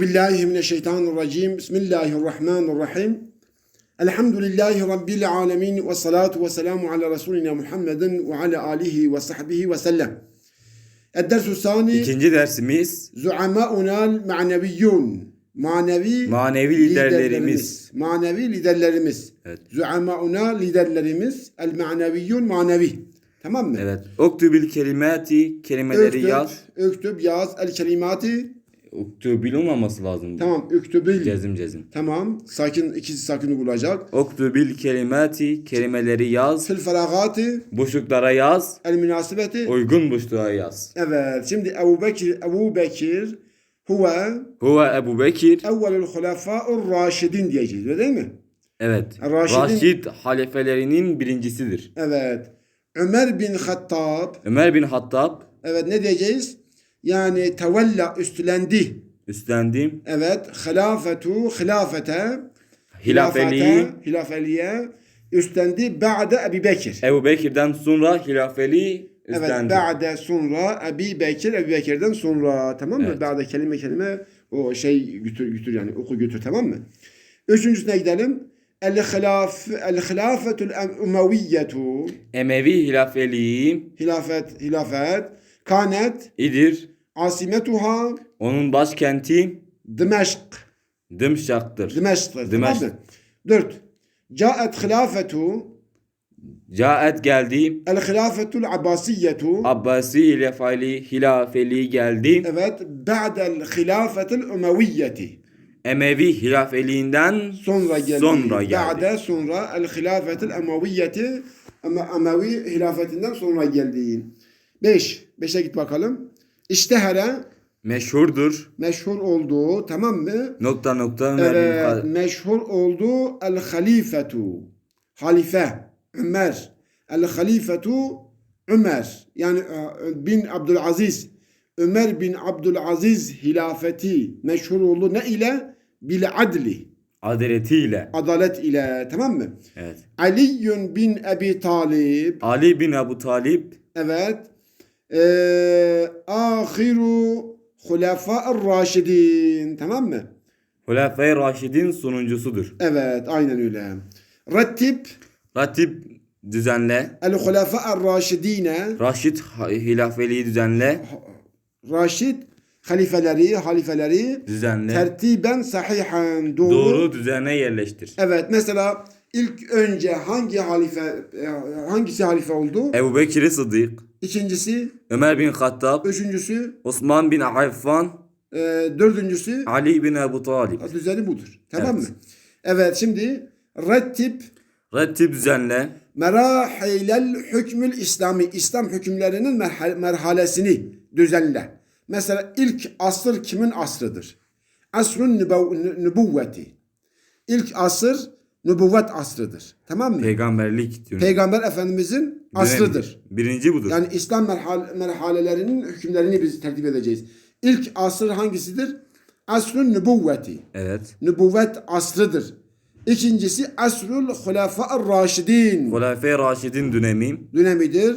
billahi mineşşeytanirracim. Bismillahirrahmanirrahim. Elhamdülillahi Rabbil alemin ve salatu ve selamu ala Resulina Muhammedin ve ala alihi ve sahbihi ve sellem. Eddersu sani İkinci dersimiz zuama'unal ma'neviyyun. Manevi manevi liderlerimiz. Manevi liderlerimiz. Evet. Zuama'una liderlerimiz. El maneviyyun manevi. Tamam mı? Evet. Oktubil kelimati kelimeleri Öktüb, yaz. öktüb yaz. El kelimati. Oktubil olmaması lazım. Tamam. Öktübil. Cezim cezim. Tamam. Sakin ikisi sakını bulacak. Oktubil kelimati kelimeleri yaz. Fil feragati. Boşluklara yaz. El münasebeti. Uygun boşluğa yaz. Evet. Şimdi Ebu Bekir, Ebu Bekir huve Huve Ebu Bekir. evvelül hulefâ'ur raşidin diyeceğiz. Öyle değil mi? Evet. Raşidin- Raşid halefelerinin birincisidir. Evet. Ömer bin Hattab. Ömer bin Hattab Evet ne diyeceğiz? Yani tevella üstlendi. üstlendim. Evet. Hilafetu hilafete. Hilafeliği hilafeliğe üstlendi. Ba'de Ebu Bekir. Ebu Bekir'den sonra hilafeliği Evet. üstlendi. Ba'de sonra Ebu Bekir. Ebu Bekir'den sonra. Tamam mı? Evet. Ba'de kelime kelime o şey götür götür yani oku götür tamam mı? Üçüncüsüne gidelim. El hilaf el hilafetul umaviyyetu Emevi hilafeliği hilafet hilafet kanet idir. asimetuha Onun başkenti Dimeşk. Dımşak'tır. Dimeşk'tır. Dimeşk. Tamam? Dört. Caet hilafetu Caet geldi. el hilafetul abbasiyyetu Abbasi hilafeli, hilafeliği geldi. evet ba'del hilafetul umaviyyeti Emevi hilafeliğinden sonra geldi. Sonra geldi. Ba'de sonra el hilafetul umaviyyeti ama Emevi hilafetinden sonra geldi. Beş. Beşe git bakalım. İştehere meşhurdur. meşhur olduğu tamam mı? Nokta nokta Evet, meşhur oldu el halifetu. Halife Ömer. El halifetu Ömer. Yani e, bin Abdülaziz. Ömer bin Abdülaziz hilafeti meşhur oldu ne ile? Bil adli. adaletiyle. Adalet ile tamam mı? Evet. Ali bin Ebi Talib. Ali bin Ebu Talip Evet. Ee, ahiru hulefa'ır raşidin. Tamam mı? Hulefai Raşid'in sonuncusudur. Evet aynen öyle. Rettib Ratip düzenle. el hulefa'er raşidine Raşid ha- hilafeliği düzenle. Raşid halifeleri halifeleri Düzenle. tertiben sahihen doğru. Doğru düzene yerleştir. Evet mesela ilk önce hangi halife e, hangisi halife oldu? Ebu Bekir Sıddık. İkincisi, Ömer bin Hattab. üçüncüsü, Osman bin Affan. e, dördüncüsü Ali bin Ebu Talib. düzeni budur. Tamam Evet. mı? Evet şimdi rettib Ratip düzenle. merahilel hükmül İslami İslam hükümlerinin merhal- merhalesini düzenle. Mesela ilk asır kimin asrıdır? Asrun nübüvveti. İlk asır nübüvvet asrıdır. Tamam mı? Peygamberlik diyor. Peygamber Efendimizin asrıdır. Birinci budur. Yani İslam merhal- merhalelerinin hükümlerini biz tertip edeceğiz. İlk asır hangisidir? Asrun nübüvveti. evet. Nübüvvet asrıdır. İkincisi asrul hulefa'ır raşidin Hulefai Raşid'in dönemi. dönemidir.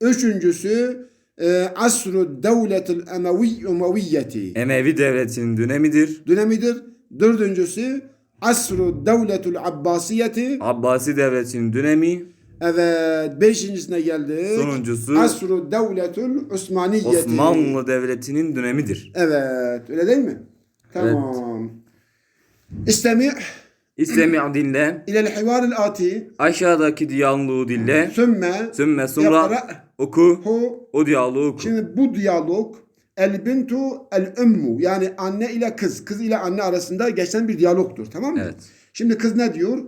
Üçüncüsü e, asru devletil emevi umaviyyeti Emevi devletinin dönemidir. dönemidir. Dördüncüsü asru devletul abbasiyeti Abbasi devletinin dönemi. evet beşincisine geldik. Sonuncusu asru devletul osmaniyeti Osmanlı devletinin dönemidir. evet öyle değil mi? Tamam. İstemi İstemi dinle. ilel hivaril ati Aşağıdaki diyaloğu dinle. sümme Sümme sonra yakra oku. hu O diyaloğu oku. Şimdi bu diyalog el bintu el ummu yani anne ile kız, kız ile anne arasında geçen bir diyalogtur tamam mı? Evet. Şimdi kız ne diyor?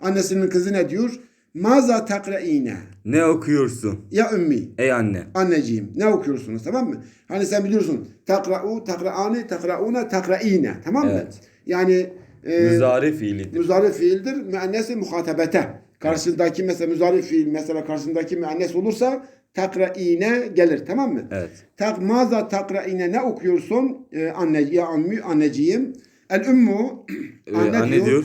Annesinin kızı ne diyor? Maza takraine Ne okuyorsun? ya ümmi Ey anne. anneciğim ne okuyorsunuz tamam mı? Hani sen biliyorsun takra'u takra'ani takra'una takraine tamam mı? Evet. Yani e, Müzari fiilidir. müzari fiildir müennesi muhatabete. Karşısındaki mesela müzari fiil mesela karşısındaki müennes olursa takraine gelir tamam mı? Evet. Tak maza takraine ne okuyorsun ee, anne ya ammi anneciğim. El ummu Ee, anne, diyor. diyor.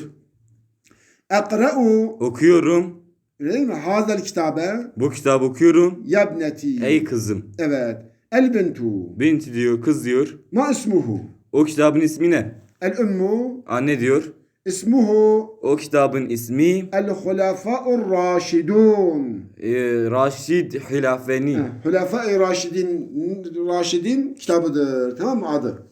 Ekra'u Okuyorum. değil mi? Hazel kitabe Bu kitabı okuyorum. yabneti. Ey kızım. Evet. El bintu Binti diyor, kız diyor. ma ismuhu O kitabın ismi ne? El ummu Anne diyor. İsmuhu O kitabın ismi el hulafa'ur raşidun. e, Raşid Hilafeni. Hulafa'i raşidin raşidin kitabıdır. Tamam mı adı?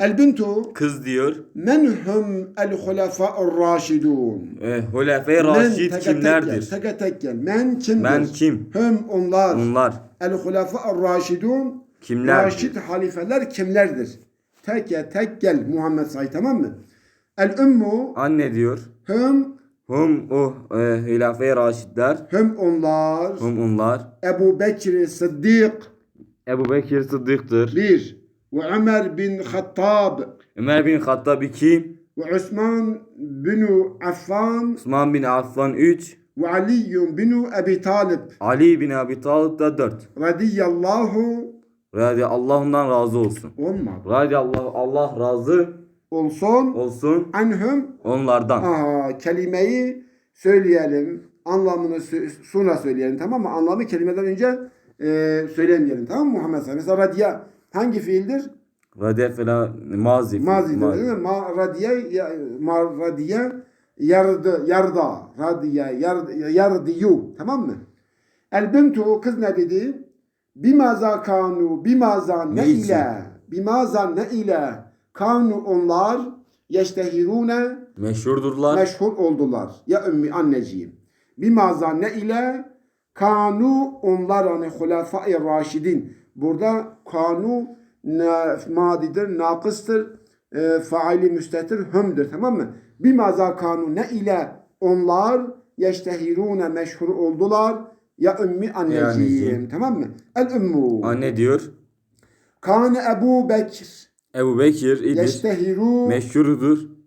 El bintu Kız diyor. men hum el hulafa'ur raşidun. E, Hulafe Men Raşid kimlerdir? Teke tek gel. Men kimdir? Ben kim? Hum onlar. Onlar. El hulafa'ur raşidun. Kimlerdir? Raşid halifeler kimlerdir? Teke tek gel Muhammed say tamam mı? El ummu Anne diyor. hum Hum o e, Hilafe Raşidler. hum onlar. Hum onlar. Ebu Bekir Sıddık Ebu Bekir Sıddık'tır. bir ve Ömer bin Hattab Ömer bin Hattab 2. ve Osman bin Affan Osman bin Affan 3. ve Ali bin Ebi Talib Ali bin Abi Talib da 4. radiyallahu Radi Allah ondan razı olsun. olmadı. Radi Allah Allah razı Olsun olsun anhum onlardan. Aa, kelimeyi söyleyelim. Anlamını sonra söyleyelim tamam mı? Anlamı kelimeden önce e, söylemeyelim tamam mı Muhammed Sallallahu Mesela radiya hangi fiildir? Radi falan mazi. Mazi. değil mi? Ma radiye ya- ma radiye yardı yarda radiye yard yardiyu tamam mı? El bintu kız ne dedi? Bimaza kanu bimaza ne ile bimaza ne ile kanu onlar yeştehirune Meşhurdurlar. meşhur oldular. Ya ümmi anneciğim. Bimaza ne ile kanu onlar hani hulafai raşidin. Burada kanu na, madidir, nakıstır, e, faili müstetir, hümdür tamam mı? Bimaza kanu ne ile onlar yeştehirune meşhur oldular. Ya ümmi anneciğim. anneciğim. Tamam mı? El ümmu. Anne diyor. Kane Ebu Bekir. Ebu Bekir idir.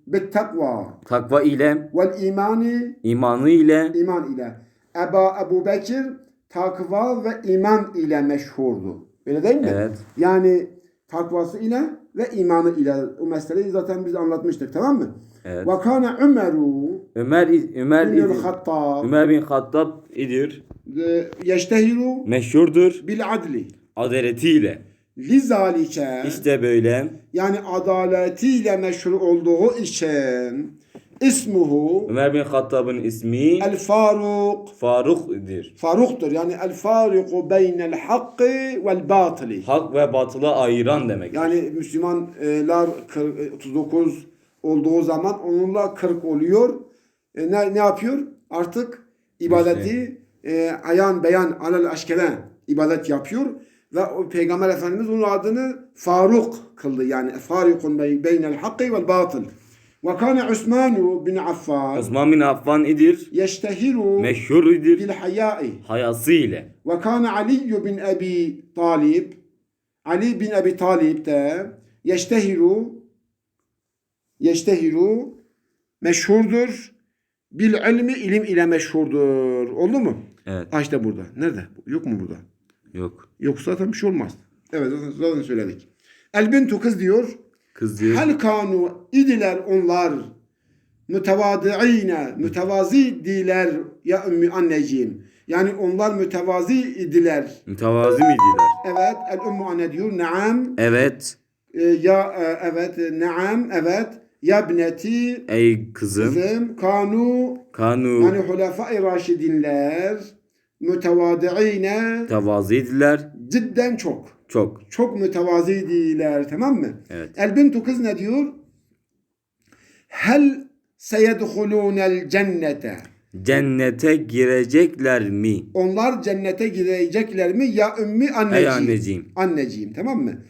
Bit takva. Takva ile, Vel imani imanı ile, iman ile. Eba Ebu Bekir takva ve iman ile meşhurdu. Öyle değil mi? Evet. Yani takvası ile ve imanı ile. O meseleyi zaten biz anlatmıştık tamam mı? Evet. Ve kana Ömeru Ömer Ömer bin. Hattab Ömer bin Hattab idir. yeştehiru Meşhurdur. bil adli. Adaletiyle. Lizalike İşte böyle. yani adaletiyle meşhur olduğu için ismuhu Ömer bin Hattab'ın ismi El Faruk Faruk'dir. Faruk'tur. Yani el fariku beynel hakkı vel batili. Hak ve batılı ayıran demek. Yani Müslümanlar 40 39 olduğu zaman onunla 40 oluyor. E, ne, ne yapıyor? Artık ibadeti e, ayan beyan alel aşkere ibadet yapıyor. Ve o Peygamber Efendimiz onun adını Faruk kıldı. Yani Farukun beynel hakkı vel batıl. Ve kâne Osman bin Affan. Osman bin Affan idir. Yeştehiru. Meşhur idir. Bil hayai. Hayası ile. Ve kâne Ali bin Ebi Talib. Ali bin Ebi Talib de yeştehiru. Yeştehiru. Meşhurdur. Bil ilmi ilim ile meşhurdur. Oldu mu? Evet. Ha işte burada. Nerede? Yok mu burada? Yok. Yoksa zaten bir şey olmaz. Evet zaten, zaten söyledik. El bintu kız diyor. Kız diyor. Hel kanu idiler onlar mütevadiine mütevazi diler ya ümmü anneciğim. Yani onlar mütevazi idiler. Mütevazi miydiler? Evet el ümmü anne diyor. Naam. Evet. E, ya e, evet naam evet. Ya bneti Ey kızım. kızım kanu Kanu yani hulefai raşidinler mütevadiine mütevaziydiler. cidden çok. Çok. Çok mütevaziydiler tamam mı? Evet. El bintu kız ne diyor? Hel seyedhulûnel cennete. Cennete girecekler mi? Onlar cennete girecekler mi? Ya ümmi anneciğim. Ey anneciğim. Anneciğim tamam mı?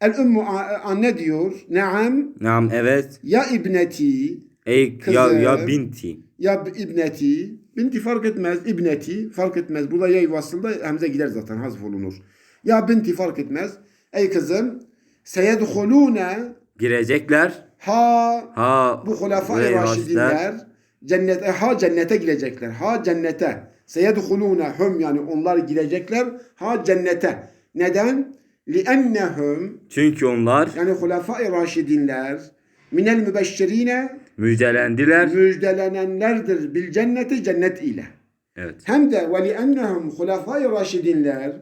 El ümmü anne diyor. Naam. Naam evet. Ya ibneti. Ey Kızım. ya, ya binti. Ya ibneti. Binti fark etmez. İbneti fark etmez. Burada yay vasılda hemze gider zaten hazf olunur. Ya binti fark etmez. Ey kızım. Seyedhulûne. Girecekler. Ha Ha bu hulafai ve raşidinler cennete ha cennete girecekler. Ha cennete. Seyedhulûne hum yani onlar girecekler ha cennete. Neden? Li'ennehum Çünkü onlar yani hulafai raşidinler minel mübeşşirine müjdelendiler. müjdelenenlerdir bil cenneti cennet ile. Evet. Hem de ve li'ennehum hulafai raşidinler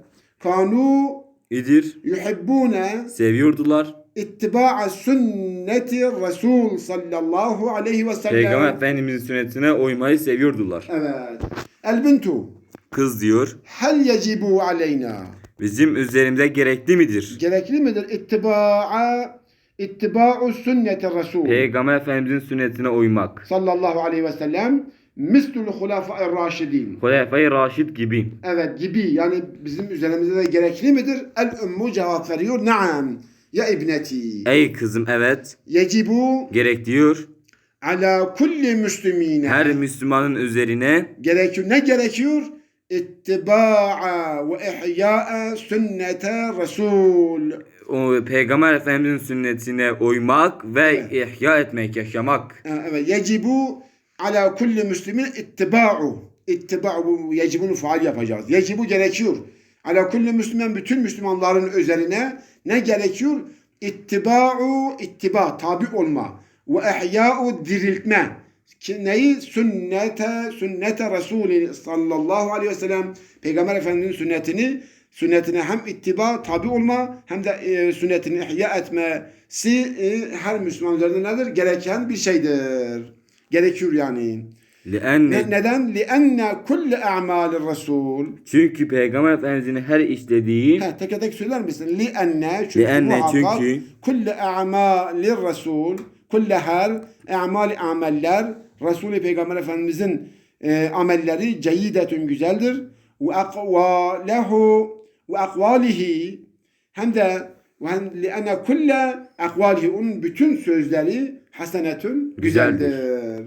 kanu İdir. yuhibbune Seviyordular. ittiba'a sünneti Resul sallallahu aleyhi ve sellem. Peygamber Efendimizin sünnetine uymayı seviyordular. Evet. El bintu Kız diyor, hel yecibu aleyna. bizim üzerimize gerekli midir? Gerekli midir ittiba'a ittiba'u sünneti Resul Peygamber Efendimizin sünnetine uymak. sallallahu aleyhi ve sellem mislul hulafa'ir raşidin. Hulefai Raşid gibi. Evet gibi yani bizim üzerimizde de gerekli midir? El ummu cevap veriyor. Naam. Ya ibneti. Ey kızım evet, Yecibu gerek diyor. ala kulli müslimine. Her Müslümanın üzerine gerekiyor. Ne gerekiyor? İttiba'a ve ihya'a sünnete Resul. Peygamber Efendimizin sünnetine uymak ve ihya etmek, yaşamak. Evet. Yecibu ala kulli müslimin ittiba'u. İttiba'u bu yecibunu faal yapacağız. Yecibu gerekiyor. Ala kulli müslüman bütün Müslümanların üzerine ne gerekiyor? İttiba'u ittiba tabi olma ve ihya'u diriltme. Ki neyi? Sünnete, sünnete Resulü sallallahu aleyhi ve sellem Peygamber Efendimiz'in sünnetini sünnetine hem ittiba tabi olma hem de e, sünnetini ihya etmesi e, her Müslüman üzerinde nedir? Gereken bir şeydir. Gerekiyor yani. لأن Ne, neden? لِأَنَّ كُلَّ اَعْمَالِ الرَّسُولِ çünkü Peygamber Efendimizin her işlediği Ha, tek tek söyler misin? لِأَنَّ çünkü لِأَنَّ muhakkak çünkü كُلَّ اَعْمَالِ الرَّسُولِ كُلَّ her اَعْمَالِ ameller Resul-i Peygamber Efendimizin e, amelleri ceyidetün güzeldir. Ve akvalahu ve akvalihi hem de ve hem li'anne kulle akvalihi onun bütün sözleri hasenetün Güzeldir. güzeldir.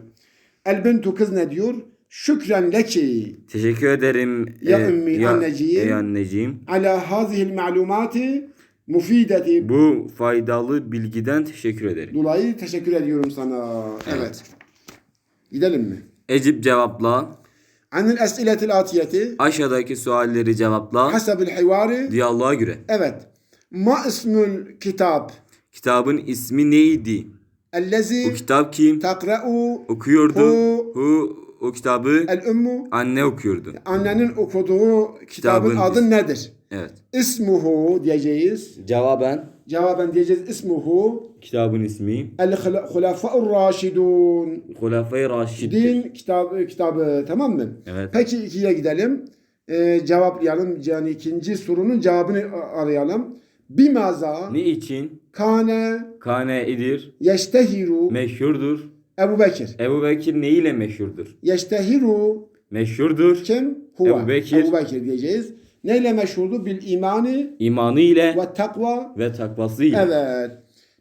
El bintu kız ne diyor? Şükren leki teşekkür ederim. Ya e, ümmi anneciğim. Ey anneciğim. ala hazihil ma'lumati mufideti Bu faydalı bilgiden teşekkür ederim. dolayı teşekkür ediyorum sana. Evet. Gidelim mi? Ecip cevapla. Anil es'iletil atiyeti Aşağıdaki sualleri cevapla. hasabil hivari Diyaloğa göre. Evet. Ma ismül kitap Kitabın ismi neydi? Bu ellezi kitap kim? takra'u Okuyordu. Hu- Hu o kitabı el ummu anne okuyordu. annenin okuduğu kitabın Kitabın adı nedir? Evet. İsmuhu diyeceğiz. Cevaben Cevaben diyeceğiz ismuhu kitabın ismi el hulafa'ur raşidun. Hulafai Raşid. Din kitabı kitabı tamam mı? Evet. Peki ikiye gidelim. Ee, cevaplayalım. Yani ikinci sorunun cevabını arayalım. Bimaza Ne için? kane Kane idir. yeştehiru Meşhurdur. Ebu Bekir. Ebu Bekir ne ile meşhurdur? Yeştehiru Meşhurdur. kim? Huve. Ebu Bekir. Ebu Bekir diyeceğiz. Neyle meşhurdu? Bil imani İmanı ile ve takva. ve takvası ile. Evet.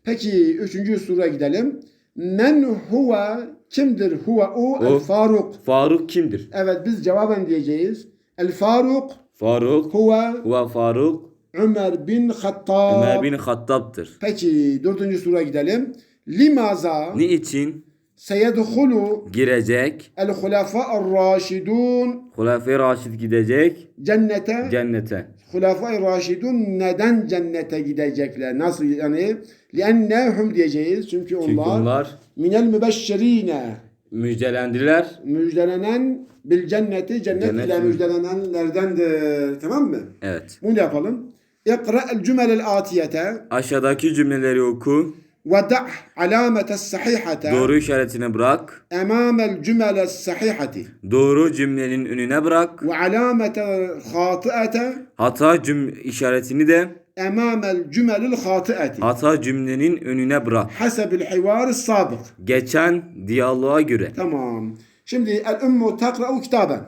Peki üçüncü sura gidelim. Men huve kimdir? Huve o, O. el Faruk. Faruk kimdir? Evet biz cevaben diyeceğiz. El Faruk Faruk huve ve Faruk Ömer bin Hattab. Ömer bin Hattab'tır. Peki dördüncü sura gidelim. Limaza Ne için? Seyedhulu Girecek. el hulafa raşidun Hulafai Raşid gidecek cennete. cennete. Hulafai raşidun neden cennete gidecekler? Nasıl yani? Liennehum diyeceğiz. Çünkü Çünkü onlar onlar minel mübeşşirine müjdelendiler. müjdelenen bil cenneti cennet Cennet ile müjdelenenlerdendir. Tamam mı? Evet. Bunu yapalım. İkra el cümelel atiyete Aşağıdaki cümleleri oku. Da' alamete sahihate Doğru işaretine bırak. emamel cümele sahihati Doğru cümlenin önüne bırak. alamete khati'ete Hata cüm işaretini de emamel cümelil khati'ati hata cümlenin önüne bırak. hasebil hivari sabık. Geçen diyaloğa göre. Tamam. Şimdi el ummu takra'u kitaben.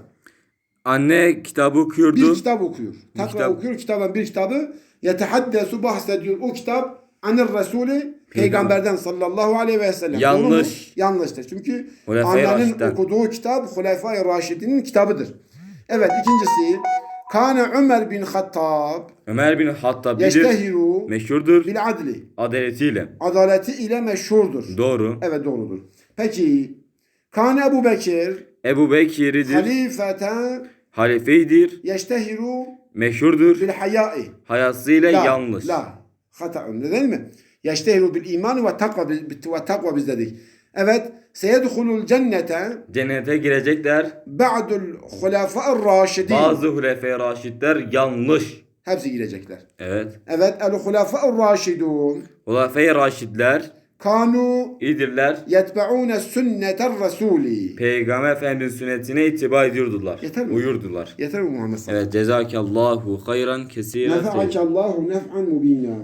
Anne kitabı Bir okuyordu. kitap okuyor. Takra kitap- okuyor kitaben bir kitabı. Yetehaddesu bahsediyor. O kitap anir Resulü Peygamberden sallallahu aleyhi ve sellem. Yanlış. Yanlıştır. Çünkü annenin okuduğu kitap Hulefai Raşid'in kitabıdır. Evet ikincisi Kane Ömer bin Hattab Ömer bin Hattab bilir. Meşhurdur. bil adli. Adaletiyle. Adaleti ile meşhurdur. Doğru. Evet doğrudur. Peki Kane Ebu Bekir Ebu Bekir'idir. halifete Halifeydir. yeştehiru Meşhurdur. bil hayai. Hayasıyla La, yanlış. La. Hata'un değil mi? Yeştehiru bil iman ve takva ve takva biz dedik. Evet. Seyedhulul cennete Cennete girecekler. ba'dul hulafa'ir raşidin. Bazı Hulefai Raşidler yanlış. Hepsi girecekler. Evet. Evet. El-Hulefa'ur Raşidun. Hulafey Raşidler Kanu idirler. yetbe'une sünneter Rasuli. Peygamber Efendimizin sünnetine ittiba ediyordular. Yeter mi? Uyurdular. Yeter mi Muhammed sallallahu Evet. Cezakallahu hayran kesiren. Nefa'akallahu nef'an mubina.